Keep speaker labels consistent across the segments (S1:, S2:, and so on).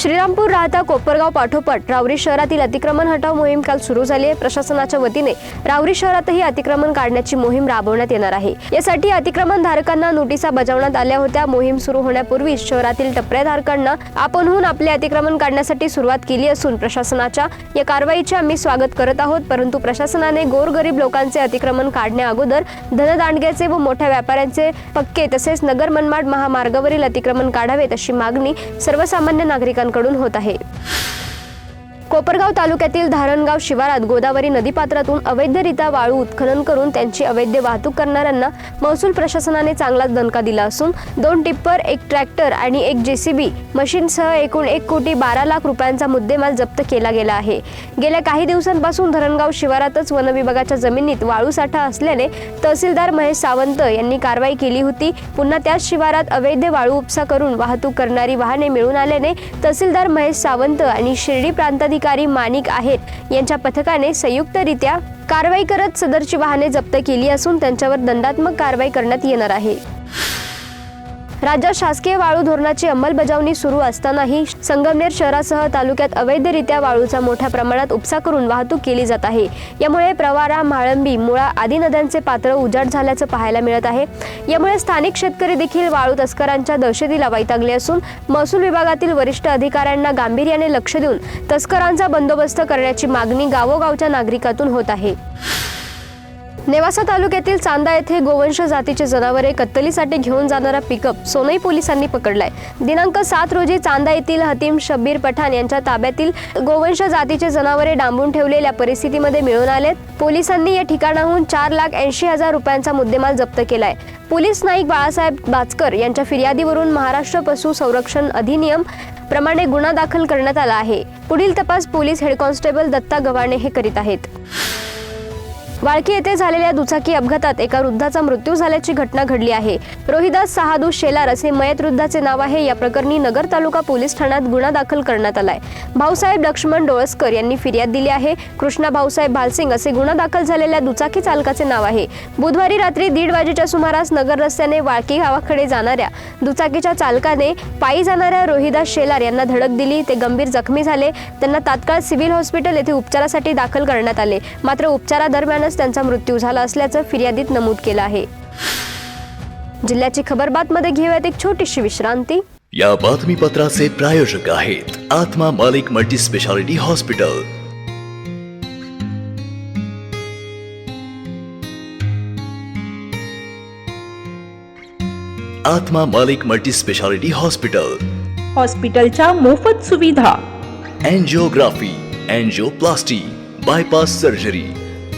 S1: श्रीरामपूर राहता कोपरगाव पाठोपाठ रावरी शहरातील अतिक्रमण हटाव मोहीम काल सुरू झाली आहे. प्रशासनाच्या वतीने रावरी शहरातही अतिक्रमण काढण्याची मोहीम राबवण्यात येणार आहे. यासाठी अतिक्रमण धारकांना नोटिसा बजावण्यात आल्या होत्या. मोहीम सुरू होण्यापूर्वी शहरातील टपऱ्याधारकांना आपणहून आपले अतिक्रमण काढण्यासाठी सुरुवात केली असून प्रशासनाच्या या कारवाईचे आम्ही स्वागत करत आहोत. परंतु प्रशासनाने गोरगरीब लोकांचे अतिक्रमण काढण्या अगोदर धनदांडग्याचे व मोठ्या व्यापाऱ्यांचे पक्के तसेच नगर मनमाड महामार्गावरील अतिक्रमण काढावेत अशी मागणी सर्वसामान्य नागरिकांना नागरिकांकडून होत आहे. कोपरगाव तालुक्यातील धारणगाव शिवारात गोदावरी नदीपात्रातून अवैधरित्या वाळू उत्खनन करून त्यांची अवैध वाहतूक करणाऱ्यांना महसूल प्रशासनाने चांगलाच दणका दिला असून दोन टिप्पर एक ट्रॅक्टर आणि एक जेसीबी मशीनसह एकूण एक कोटी बारा लाख रुपयांचा मुद्देमाल जप्त केला गेला आहे. गेल्या काही दिवसांपासून धरणगाव शिवारातच वनविभागाच्या जमिनीत वाळू साठा असल्याने तहसीलदार महेश सावंत यांनी कारवाई केली होती. पुन्हा त्याच शिवारात अवैध वाळू उपसा करून वाहतूक करणारी वाहने मिळून आल्याने तहसीलदार महेश सावंत आणि शिर्डी प्रांताधिकारी माणिक आहेत. यांच्या पथकाने संयुक्तरित्या कारवाई करत सदरची वाहने जप्त केली असून त्यांच्यावर दंडात्मक कारवाई करण्यात येणार आहे. राज्यात शासकीय वाळू धोरणाची अंमलबजावणी सुरू असतानाही संगमनेर शहरासह तालुक्यात अवैधरित्या वाळूचा मोठ्या प्रमाणात उपसा करून वाहतूक केली जात आहे. यामुळे प्रवारा म्हाळंबी मुळा आदी नद्यांचे पात्र उजाड झाल्याचं पाहायला मिळत आहे. यामुळे स्थानिक शेतकरी देखील वाळू तस्करांच्या दहशतीला वैतागले असून महसूल विभागातील वरिष्ठ अधिकाऱ्यांना गांभीर्याने लक्ष देऊन तस्करांचा बंदोबस्त करण्याची मागणी गावोगावच्या नागरिकातून होत आहे. नेवासा तालुक्यातील चांदा येथे गोवंश जातीचे जनावरे कत्तलीसाठी घेऊन जाणारा पिकअप सोनई पोलिसांनी पकडलाय. दिनांक सात रोजी चांदा येथील हतीम शब्बीर पठाण यांच्या ताब्यातील गोवंश जातीचे जनावरे डांबून ठेवलेल्या परिस्थितीमध्ये मिळून आलेत. पोलिसांनी या ठिकाणाहून चार लाख ऐंशी हजार रुपयांचा मुद्देमाल जप्त केलाय. पोलीस नाईक बाळासाहेब बाचकर यांच्या फिर्यादीवरून महाराष्ट्र पशु संरक्षण अधिनियम प्रमाणे गुन्हा दाखल करण्यात आला आहे. पुढील तपास police head constable Datta Gavhane हे करीत आहेत. वाळकी येथे झालेल्या दुचाकी अपघातात एका वृद्धाचा मृत्यू झाल्याची घटना घडली आहे. रोहिदास सहादू शेलार असे मयत वृद्धाचे नाव आहे. या प्रकरणी नगर तालुका पोलीस ठाण्यात गुन्हा दाखल करण्यात आलाय. भाऊसाहेब लक्ष्मण डोळसकर यांनी फिर्याद दिली आहे. कृष्णा भाऊसाहेब भालसिंग असे गुन्हा दाखल झालेल्या दुचाकी चालकाचे नाव आहे. बुधवारी रात्री दीड वाजेच्या सुमारास नगर रस्त्याने वाळकी गावाकडे जाणाऱ्या दुचाकीच्या चालकाने पायी जाणाऱ्या रोहिदास शेलार यांना धडक दिली. ते गंभीर जखमी झाले. त्यांना तात्काळ सिव्हिल हॉस्पिटल येथे उपचारासाठी दाखल करण्यात आले. मात्र उपचारादरम्यानच त्यांचा मृत्यू झाला असल्याचं फिर्यादीत नमूद केलं आहे. जिल्ह्याची खबर बातमध्ये घेऊयात एक छोटीशी विश्रांती.
S2: या बातमीपत्राचे प्रायोजक आहेत आत्मा मालिक मल्टी स्पेशालिटी हॉस्पिटल. आत्मा मालिक मल्टी स्पेशालिटी हॉस्पिटल.
S3: हॉस्पिटलच्या मोफत सुविधा.
S2: Angiography angioplasty bypass surgery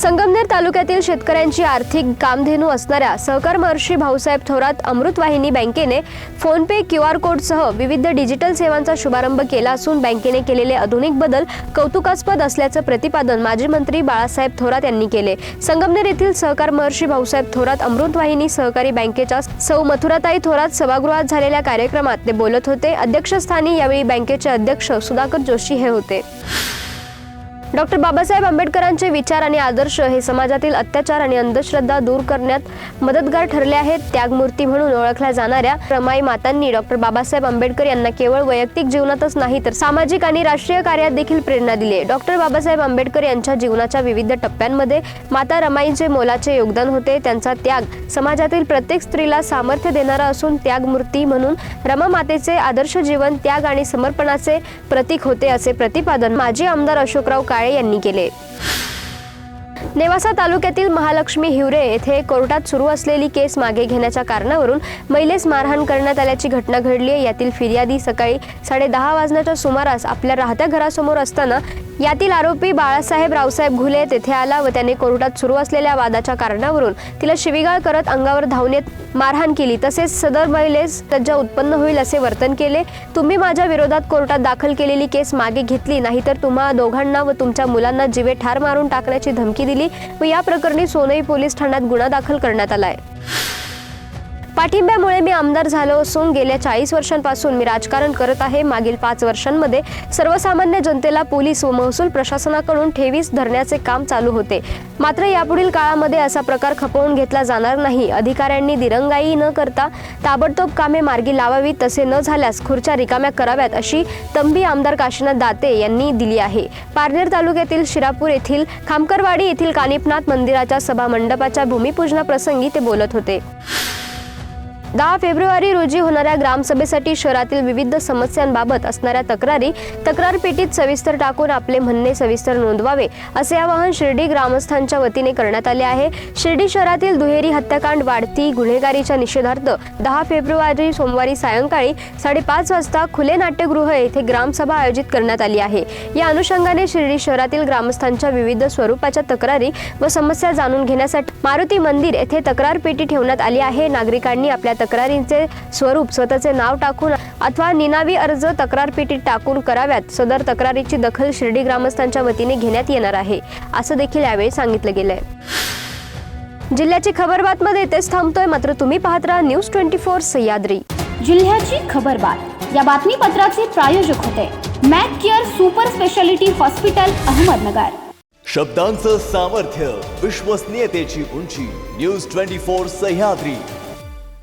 S1: Sangamner तालुक्यातील शेतकऱ्यांची आर्थिक कामधेनू असणाऱ्या सहकार महर्षी भाऊसाहेब थोरात अमृतवाहिनी बँकेने फोनपे क्यू आर कोडसह विविध डिजिटल सेवांचा शुभारंभ केला असून बँकेने केलेले आधुनिक बदल कौतुकास्पद असल्याचं प्रतिपादन माजी मंत्री बाळासाहेब थोरात यांनी केले. संगमनेर येथील सहकार महर्षी भाऊसाहेब थोरात अमृतवाहिनी सहकारी बँकेच्या सौ मथुराताई थोरात सभागृहात झालेल्या कार्यक्रमात ते बोलत होते. अध्यक्षस्थानी यावेळी बँकेचे अध्यक्ष सुधाकर जोशी हे होते. डॉक्टर बाबासाहेब आंबेडकरांचे विचार आणि आदर्श हे समाजातील अत्याचार आणि अंधश्रद्धा दूर करण्यात मदतगार ठरले आहेत. त्यागमूर्ती म्हणून ओळखल्या जाणाऱ्या रमाई मातांनी डॉक्टर बाबासाहेब आंबेडकर यांना केवळ वैयक्तिक जीवनातच नाही तर सामाजिक आणि राष्ट्रीय कार्यात देखील प्रेरणा दिली डॉक्टर बाबासाहेब आंबेडकर यांच्या जीवनाच्या विविध टप्प्यांमध्ये माता रमाईंचे मोलाचे योगदान होते. त्यांचा त्याग समाजातील प्रत्येक स्त्रीला सामर्थ्य देणारा असून त्यागमूर्ती म्हणून रमा मातेचे आदर्श जीवन त्याग आणि समर्पणाचे प्रतीक होते असे प्रतिपादन माजी आमदार अशोकराव काळे यांनी केले. नेवासा तालुक्यातील महालक्ष्मी हिवरे येथे कोर्टात सुरू असलेली केस मागे घेण्याच्या कारणावरून महिलेस मारहाण करण्यात आल्याची घटना घडली आहे. यातील फिर्यादी सकाळी साडे दहा वाजण्याच्या सुमारास आपल्या राहत्या घरासमोर असताना यातील आरोपी बाळासाहेब रावसाहेब घुले तेथे आला व त्याने कोर्टात सुरू असलेल्या वादाच्या कारणावरून तिला शिवीगाळ करत अंगावर धावून येत मारहाण केली. तसेच सदर महिलेस तज्जा उत्पन्न होईल असे वर्तन केले. तुम्ही माझ्या विरोधात कोर्टात दाखल केलेली केस मागे घेतली. नाहीतर तुम्हा दोघांना व तुमच्या मुलांना जीवे ठार मारून टाकण्याची धमकी दिली व या प्रकरणी सोनई पोलीस ठाण्यात गुन्हा दाखल करण्यात आलाय. पाठिंब्यामुळे मी आमदार झालो असून गेल्या चाळीस वर्षांपासून मी राजकारण करत आहे. मागील पाच वर्षांमध्ये सर्वसामान्य जनतेला पोलीस व महसूल प्रशासनाकडून ठेवीस धरण्याचे काम चालू होते. मात्र यापुढील काळामध्ये असा प्रकार खपवून घेतला जाणार नाही. अधिकाऱ्यांनी दिरंगाई न करता ताबडतोब कामे मार्गी लावावी तसे न झाल्यास खुर्च्या रिकाम्या कराव्यात अशी तंबी आमदार काशीनाथ दाते यांनी दिली आहे. पारनेर तालुक्यातील शिरापूर येथील खामकरवाडी येथील कानिपनाथ मंदिराच्या सभा मंडपाच्या भूमिपूजनाप्रसंगी ते बोलत होते. दहा फेब्रुवारी रोजी होणाऱ्या ग्रामसभेसाठी शहरातील विविध समस्यांबाबत असणाऱ्या तक्रारी तक्रार पेटीत सविस्तर टाकून आपले म्हणणे सविस्तर नोंदवावे असे आवाहन शिर्डी ग्रामस्थांच्या वतीने करण्यात आले आहे. शिर्डी शहरातील दुहेरी हत्याकांड वाढती गुन्हेगारीच्या निषेधार्थ दहा फेब्रुवारी सोमवारी सायंकाळी साडेपाच वाजता खुले नाट्यगृह येथे ग्रामसभा आयोजित करण्यात आली आहे. या अनुषंगाने शिर्डी शहरातील ग्रामस्थांच्या विविध स्वरूपाच्या तक्रारी व समस्या जाणून घेण्यासाठी मारुती मंदिर येथे तक्रार पेटी ठेवण्यात आली आहे. नागरिकांनी आपल्या तक्रारींचे स्वरूप स्वतःचे नाव टाकून अथवा निनावी अर्ज तक्रार पेटीत टाकून कराव्यात. सदर तक्रारीची दखल शिर्डी ग्रामस्थांच्या वतीने घेण्यात येणार आहे असं देखील यावेळी सांगितलं गेलंय. जिल्ह्याची खबर बातमध्ये इथेच थांबतोय. मात्र तुम्ही पाहत राहा न्यूज ट्वेंटी फोर सह्याद्री.
S4: जिल्ह्याची खबरबात या बातमीपत्राचे प्रायोजक होते Mac care super speciality hospital Ahmednagar.
S2: शब्दांचं सामर्थ्य विश्वसनीयतेची उंची न्यूज ट्वेंटी फोर सह्याद्री.